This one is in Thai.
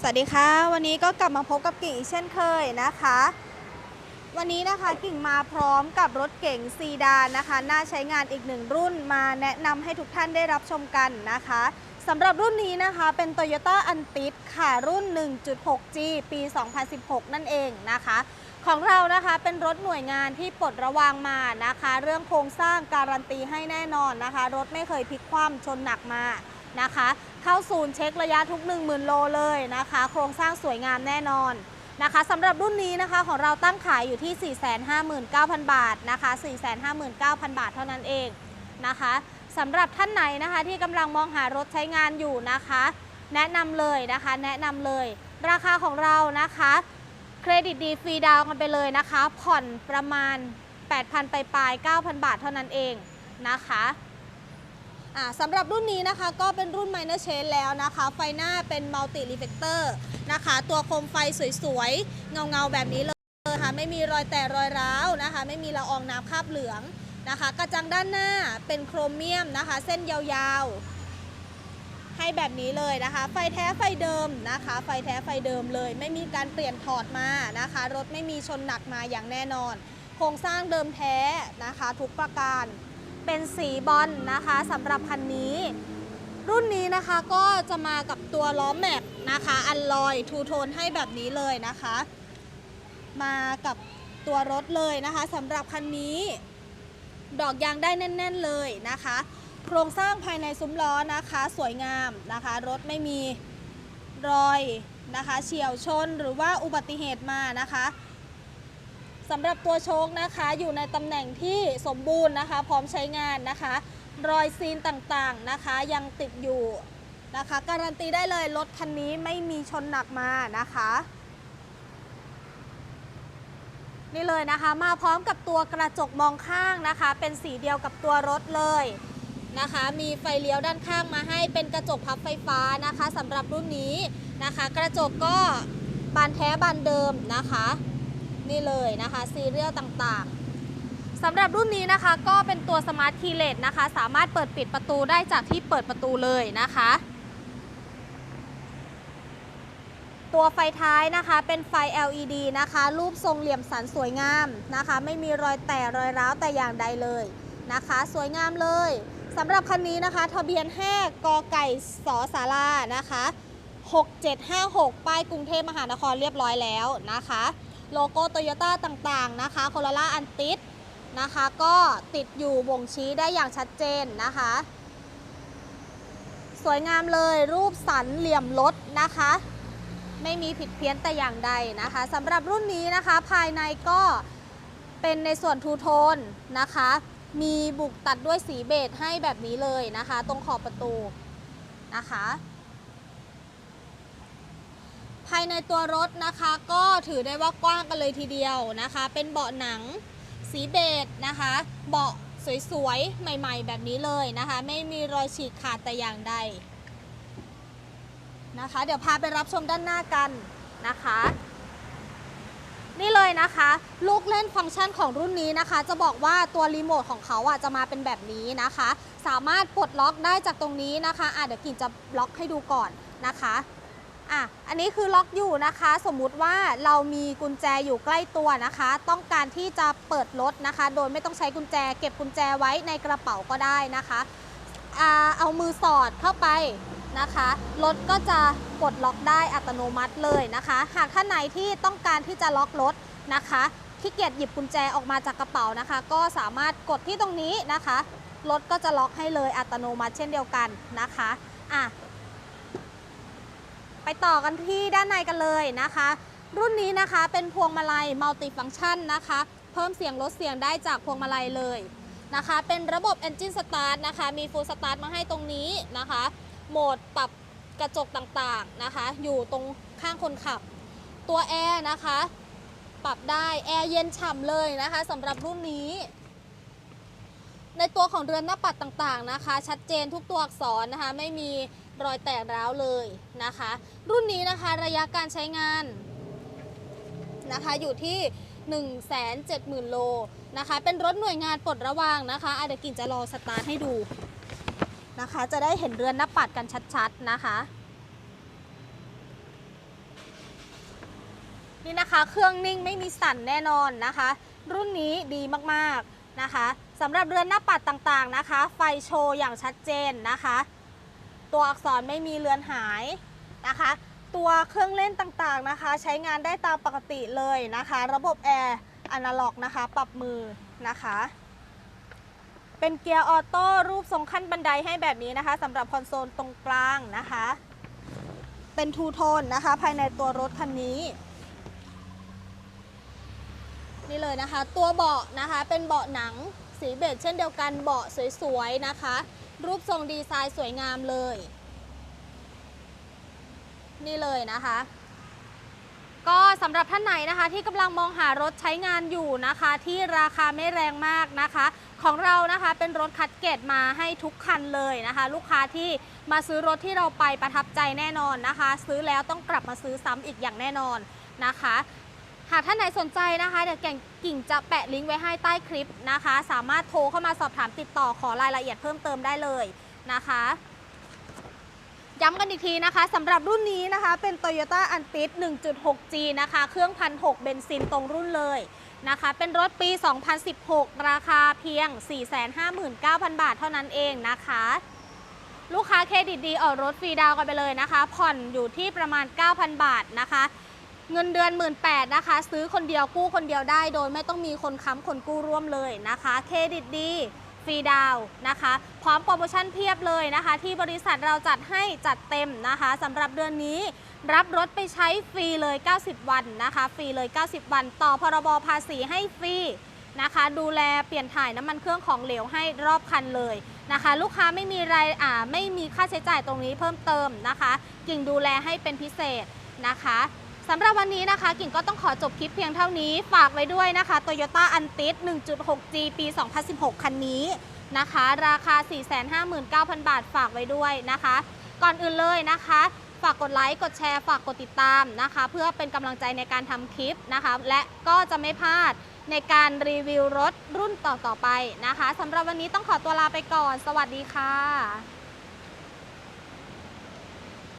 สวัสดีค่ะ วันนี้ก็กลับมาพบกับกิ่งอีกเช่นเคยนะคะ วันนี้นะคะกิ่งมาพร้อมกับรถเก๋งซีดานนะคะน่าใช้งานอีกหนึ่งรุ่นมาแนะนำให้ทุกท่านได้รับชมกันนะคะสำหรับรุ่นนี้นะคะเป็น Toyota a n t i s ค่ะรุ่น 1.6G ปี 2016 นั่นเองนะคะ ของเรานะคะเป็นรถหน่วยงานที่ปลดระวางมานะคะ เรื่องโครงสร้างการันตีให้แน่นอนนะคะ รถไม่เคยพลิกคว่ำชนหนักมา นะคะ เข้าศูนย์เช็คระยะทุก 10,000 โลเลยนะคะ โครงสร้างสวยงามแน่นอนนะคะสำหรับรุ่นนี้นะคะของเราตั้งขายอยู่ที่ 459,000 บาทนะคะ 459,000 บาทเท่านั้นเองนะคะสำหรับท่านไหนนะคะที่กำลังมองหารถใช้งานอยู่นะคะ แนะนำเลยนะคะแนะนำเลย ราคาของเรานะคะเครดิตดีฟรีดาวน์กันไปเลยนะคะ ผ่อนประมาณ 8,000 ไปปลาย 9,000 บาทเท่านั้นเองนะคะ สำหรับรุ่นนี้นะคะก็เป็นรุ่น Minor Change แล้วนะคะ ไฟหน้าเป็น Multi Reflector นะคะ ตัวโคมไฟสวยๆ เงาๆ แบบนี้เลยนะคะไม่มีรอยแตกรอยร้าวนะคะ ไม่มีละอองน้ำคราบเหลืองนะคะ กระจังด้านหน้าเป็นโครเมียมนะคะ เส้นยาวๆ ให้แบบนี้เลยนะคะ ไฟแท้ไฟเดิมนะคะ ไฟแท้ไฟเดิมเลย ไม่มีการเปลี่ยนถอดมานะคะ รถไม่มีชนหนักมาอย่างแน่นอน โครงสร้างเดิมแท้นะคะ ทุกประการ เป็นสีบอลนะคะสำหรับคันนี้ รุ่นนี้นะคะก็จะมากับตัวล้อแม็กนะคะอันลอยทูโทนให้แบบนี้เลยนะคะ มากับตัวรถเลยนะคะสำหรับคันนี้ ดอกยางได้แน่น ๆเลยนะคะ โครงสร้างภายในซุ้มล้อนะคะ สวยงามนะคะ รถไม่มีรอยนะคะเฉียวชนหรือว่าอุบัติเหตุมานะคะ สำหรับตัวโชคนะคะอยู่ในตำแหน่งที่สมบูรณ์นะคะ พร้อมใช้งานนะคะ รอยซีนต่างๆนะคะ ยังติดอยู่นะคะ การันตีได้เลยรถคันนี้ไม่มีชนหนักมานะคะ นี่เลยนะคะ มาพร้อมกับตัวกระจกมองข้างนะคะ เป็นสีเดียวกับตัวรถเลยนะคะ มีไฟเลี้ยวด้านข้างมาให้เป็นกระจกพับไฟฟ้านะคะสำหรับรุ่นนี้นะคะ กระจกก็บานแท้บานเดิมนะคะ นี่เลยนะคะซีเรียลต่างๆสำหรับรุ่นนี้นะคะก็เป็นตัวสมาร์ทคีเลสนะคะ สามารถเปิดปิดประตูได้จากที่เปิดประตูเลยนะคะ ตัวไฟท้ายนะคะเป็นไฟ LED นะคะ รูปทรงเหลี่ยมสันสวยงามนะคะ ไม่มีรอยแตกรอยร้าวแต่อย่างใดเลยนะคะ สวยงามเลยสำหรับคันนี้นะคะ ทะเบียน 5 กไก่สอสารานะคะ 6756 ป้ายกรุงเทพมหานครเรียบร้อยแล้วนะคะ โลโก้โตโยต้าต่างๆนะคะโคโรล่าอันติสนะคะ ก็ติดอยู่บ่งชี้ได้อย่างชัดเจนนะคะ สวยงามเลยรูปสันเหลี่ยมรถนะคะ ไม่มีผิดเพี้ยนแต่อย่างใดนะคะสำหรับรุ่นนี้นะคะภายในก็เป็นในส่วนทูโทนนะคะ มีบุกตัดด้วยสีเบจให้แบบนี้เลยนะคะ ตรงขอบประตูนะคะ ภายในตัวรถนะคะก็ถือได้ว่ากว้างกันเลยทีเดียวนะคะ เป็นเบาะหนังสีเบจนะคะ เบาะสวยๆ ใหม่ๆ แบบนี้เลยนะคะ ไม่มีรอยฉีกขาดแต่อย่างใดนะคะ เดี๋ยวพาไปรับชมด้านหน้ากันนะคะ นี่เลยนะคะ ลูกเล่นฟังก์ชันของรุ่นนี้นะคะ จะบอกว่าตัวรีโมทของเขาอะจะมาเป็นแบบนี้นะคะ สามารถปลดล็อกได้จากตรงนี้นะคะอะเดี๋ยวกิ่งจะล็อกให้ดูก่อนนะคะ อะอันนี้คือล็อกอยู่นะคะ สมมุติว่าเรามีกุญแจอยู่ใกล้ตัวนะคะ ต้องการที่จะเปิดรถนะคะ โดยไม่ต้องใช้กุญแจ เก็บกุญแจไว้ในกระเป๋าก็ได้นะคะอ่าเอามือสอดเข้าไปนะคะรถก็จะปลดล็อกได้อัตโนมัติเลยนะคะ หากท่านไหนที่ต้องการที่จะล็อกรถนะคะขี้เกียจหยิบกุญแจออกมาจากกระเป๋านะคะ ก็สามารถกดที่ตรงนี้นะคะรถก็จะล็อกให้เลยอัตโนมัติเช่นเดียวกันนะคะอะ ไปต่อกันที่ด้านในกันเลยนะคะ รุ่นนี้นะคะเป็นพวงมาลัยมัลติฟัง c t ชันนะคะ เพิ่มเสียงลดเสียงได้จากพวงมาลัยเลยนะคะ เป็นระบบ Engine Start นะคะ มี Full Start มาให้ตรงนี้นะคะ โหมดปรับกระจกต่างๆนะคะ อยู่ตรงข้างคนขับ ตัวแอร์นะคะ ปรับได้ แอร์เย็นฉ่ำเลยนะคะสำหรับรุ่นนี้ในตัวของเรือนหน้าปัดต่างๆนะคะ ชัดเจนทุกตัวอักษรนะคะ ไม่มี รอยแตกร้าวเลยนะคะ รุ่นนี้นะคะระยะการใช้งานนะคะอยู่ที่ 170,000 โลนะคะ เป็นรถหน่วยงานปลดระวางนะคะอะเดี๋ยวกิ่งจะรอสตาร์ทให้ดูนะคะ จะได้เห็นเรือนหน้าปัดกันชัดๆนะคะ นี่นะคะเครื่องนิ่งไม่มีสั่นแน่นอนนะคะ รุ่นนี้ดีมากๆนะคะสำหรับเรือนหน้าปัดต่างๆนะคะ ไฟโชว์อย่างชัดเจนนะคะ ตัวอักษรไม่มีเลือนหายนะคะ ตัวเครื่องเล่นต่างๆนะคะ ใช้งานได้ตามปกติเลยนะคะ ระบบแอร์อนาล็อกนะคะ ปรับมือนะคะ เป็นเกียร์ออโต้รูปทรงขั้นบันไดให้แบบนี้นะคะสำหรับคอนโซลตรงกลางนะคะ เป็นทูโทนนะคะ ภายในตัวรถคันนี้นี่เลยนะคะ ตัวเบาะนะคะเป็นเบาะหนังสีเบจเช่นเดียวกันเบาะสวยๆนะคะ รูปทรงดีไซน์สวยงามเลย นี่เลยนะคะ ก็สำหรับท่านไหนนะคะ ที่กำลังมองหารถใช้งานอยู่นะคะ ที่ราคาไม่แรงมากนะคะ ของเรานะคะเป็นรถคัดเกรดมาให้ทุกคันเลยนะคะ ลูกค้าที่มาซื้อรถที่เราไปประทับใจแน่นอนนะคะ ซื้อแล้วต้องกลับมาซื้อซ้ำอีกอย่างแน่นอนนะคะ หากท่านไหนสนใจนะคะเดี๋ยวแก่งกิ่งจะแปะลิงก์ไว้ให้ใต้คลิปนะคะ สามารถโทรเข้ามาสอบถามติดต่อขอรายละเอียดเพิ่มเติมได้เลยนะคะ ย้ำกันอีกทีนะคะสำหรับรุ่นนี้นะคะเป็น Toyota a n t i s 1.6G นะคะ เครื่องพันหเบนซินตรงรุ่นเลยนะคะ เป็นรถปี 2016 ราคาเพียง 459,000 บาทเท่านั้นเองนะคะ ลูกค้าเครดิตดีออกรถฟรีดาวกันไปเลยนะคะ ผ่อนอยู่ที่ประมาณ 9,000 บาทนะคะ เงินเดือน 1 8ื่นนะคะ ซื้อคนเดียวกู้คนเดียวได้ โดยไม่ต้องมีคนค้ำคนกู้ร่วมเลยนะคะ เครดิตดีฟรีดาวน์นะคะ พร้อมโปรโมชั่นเพียบเลยนะคะ ที่บริษัทเราจัดให้จัดเต็มนะคะสำหรับเดือนนี้รับรถไปใช้ฟรีเลย 90 วันนะคะ ฟรีเลย 90 วัน ต่อพรบภาษีให้ฟรีนะคะ ดูแลเปลี่ยนถ่ายน้ำมันเครื่องของเหลวให้รอบคันเลยนะคะ ลูกค้าไม่มีรายอ่าไม่มีค่าใช้จ่ายตรงนี้เพิ่มเติมนะคะ กิ่งดูแลให้เป็นพิเศษนะคะ สำหรับวันนี้นะคะ กิ่งก็ต้องขอจบคลิปเพียงเท่านี้ ฝากไว้ด้วยนะคะ Toyota a n t i s 1.6G ปี 2016 คันนี้นะคะ ราคา 459,000 บาทฝากไว้ด้วยนะคะ ก่อนอื่นเลยนะคะ ฝากกดไลค์ กดแชร์ ฝากกดติดตามนะคะ เพื่อเป็นกำลังใจในการทำคลิปนะคะ และก็จะไม่พลาดในการรีวิวรถรุ่นต่อๆไปนะคะสำหรับวันนี้ต้องขอตัวลาไปก่อน สวัสดีค่ะ